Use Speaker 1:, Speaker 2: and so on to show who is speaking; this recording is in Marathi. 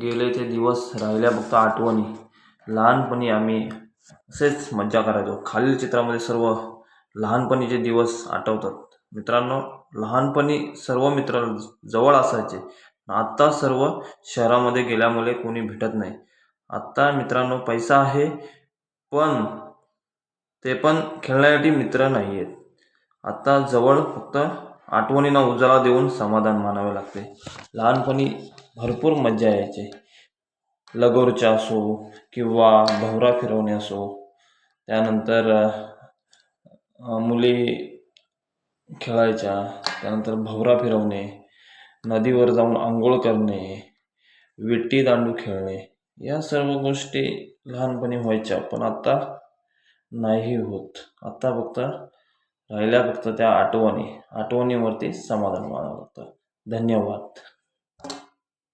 Speaker 1: गेले ते दिवस राहिल्या फक्त आठवणी. लहानपणी आम्ही असेच मज्जा करायचो. खालील चित्रामध्ये सर्व लहानपणीचे दिवस आठवतात. मित्रांनो लहानपणी सर्व मित्र जवळ असायचे. आत्ता सर्व शहरामध्ये गेल्यामुळे कोणी भेटत नाही. आत्ता मित्रांनो पैसा आहे पण ते पण खेळण्यासाठी मित्र नाही आहेत आत्ता जवळ फक्त आठवणींना उजाळा देऊन समाधान मानावे लागते. लहानपणी भरपूर मज्जा यायची. लगोरच्या असो किंवा भवरा फिरवणे असो. त्यानंतर मुली खेळायच्या. त्यानंतर भवरा फिरवणे. नदीवर जाऊन आंघोळ करणे. विटीदांडू खेळणे. या सर्व गोष्टी लहानपणी व्हायच्या पण आत्ता नाही होत. आत्ता फक्त राहिल्या फक्त त्या आठवणी आठवणीवरती समाधान मानावं लागतं. धन्यवाद.